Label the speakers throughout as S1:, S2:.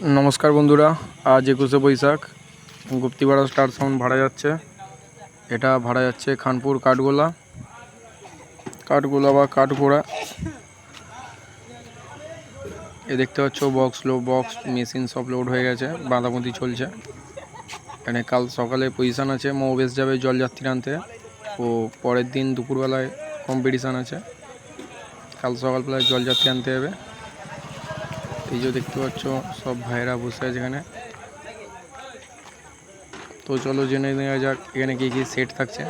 S1: নমস্কার বন্ধুরা, আজ একুশে বৈশাখ গুপ্তিপাড়া স্টার সাউন্ড ভাড়া যাচ্ছে। এটা ভাড়া যাচ্ছে খানপুর কাঠগোলা কাঠগোলা বা কাঠগোড়া এ দেখতে পাচ্ছ বক্স লো বক্স মেশিন সব লোড হয়ে গেছে বাঁধাবন্দি চলছে। এখানে কাল সকালে পজিশান আছে মৌবেশ যাবে জলযাত্রী আনতে। ও পরের দিন দুপুরবেলায় কম্পিটিশান আছে। কাল সকালবেলায় জলযাত্রী আনতে হবে এই যে দেখতে পাচ্ছ সব ভাইয়েরা বসে আছে এখানে। তো চলো জেনে নেওয়া যাক এখানে কি কি সেট থাকছে।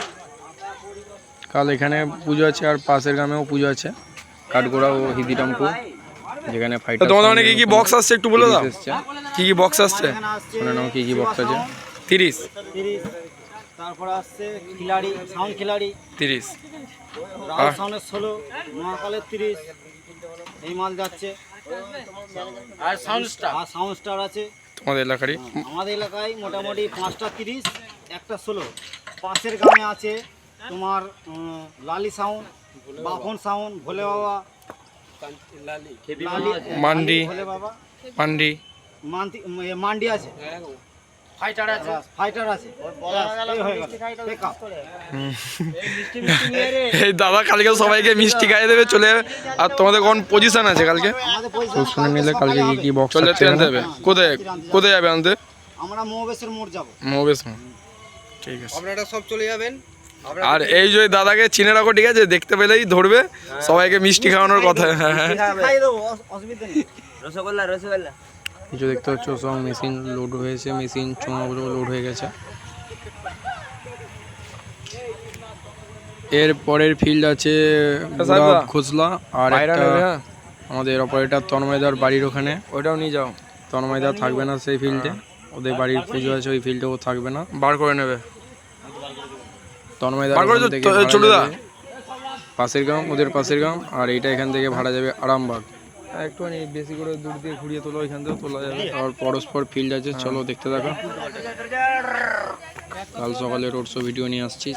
S1: কাল এখানে পুজো আছে আর পাশের গ্রামেও পুজো আছে কাঠগোড়া ও হিদিরামপুর যেখানে ফাইট
S2: তোমাদের মানে কি কি বক্স আসছে একটু বলে দাও।
S1: এসছে।
S2: কি কি বক্স আসছে?
S1: শুনে নাও কি কি বক্স আছে।
S2: তিরিশ।
S3: তিরিশ। তারপর আসছে খিলাড়ি সাউন্ড খিলাড়ি।
S2: তিরিশ।
S3: সাউন্ডের ষোলো মহাকালের তিরিশ। এই মাল যাচ্ছে। আর সাউন্ড স্টার আর সাউন্ড স্টার আছে।
S2: তোমাদের এলাকারই?
S3: আমাদের এলাকায় মোটামুটি পাঁচটা তিরিশ একটা ষোলো। পাশের গ্রামে আছে তোমার লালি সাউন্ড বাপন সাউন্ড ভোলে বাবা লালি।
S2: মান্ডি।
S3: ভোলে বাবা।
S2: মান্ডি।
S3: মান্তি মান্ডি আছে। ফাইটার আছে। ফাইটার আছে। এই হয়ে
S2: দাদা কালকে সবাইকে মিষ্টি খাইয়ে দেবে চলে যাবে আর তোমাদের কোন পজিশন আছে কালকে?
S1: শুনে নিলে কালকে কি কি বক্স
S2: চলে আনতে হবে। কোথায় কোথায় যাবে আনতে?
S3: আমরা মহাবেশের মোড় যাব।
S2: মহবেশ ঠিক আছে।
S4: আপনারা সব চলে যাবেন।
S2: আর এই যে দাদাকে চিনে রাখো ঠিক আছে? দেখতে পেলেই ধরবে। সবাইকে মিষ্টি খাওয়ানোর কথা। হ্যাঁ হ্যাঁ
S3: খাই দেবো অস- অসুবিধা নেই।
S4: রসগোল্লা রসগোল্লা।
S1: কিছু দেখতে পাচ্ছ সব মেশিন লোড হয়েছে মেশিন চোঙাগুলো লোড হয়ে গেছে। এর পরের ফিল্ড আছে খোসলা আর একটা
S2: হ্যাঁ?
S1: আমাদের অপারেটর তন্ময়দার বাড়ির ওখানে।
S2: ওইটাও নিয়ে যাও।
S1: তন্ময়দা থাকবে না সেই ফিল্ডে ওদের বাড়ির পুজো আছে ওই ফিল্ডে ও থাকবে না।
S2: বার করে নেবে।
S1: তন্ময়দা
S2: বার করে
S1: ওখান
S2: তো-
S1: থেকে
S2: তো-
S1: ভাড়া
S2: ছোটদা?
S1: যাবে পাশের গ্রাম ওদের পাশের গ্রাম আর এইটা এখান থেকে ভাড়া যাবে আরামবাগ। একটুখানি বেশি করে দূর দিয়ে ঘুরিয়ে তোলো, এখান থেকে তোলা যাবে। আর পরস্পর ফিল্ড আছে, চলো দেখতে থাকো। কাল সকালে রোড শো ভিডিও নিয়ে আসছি।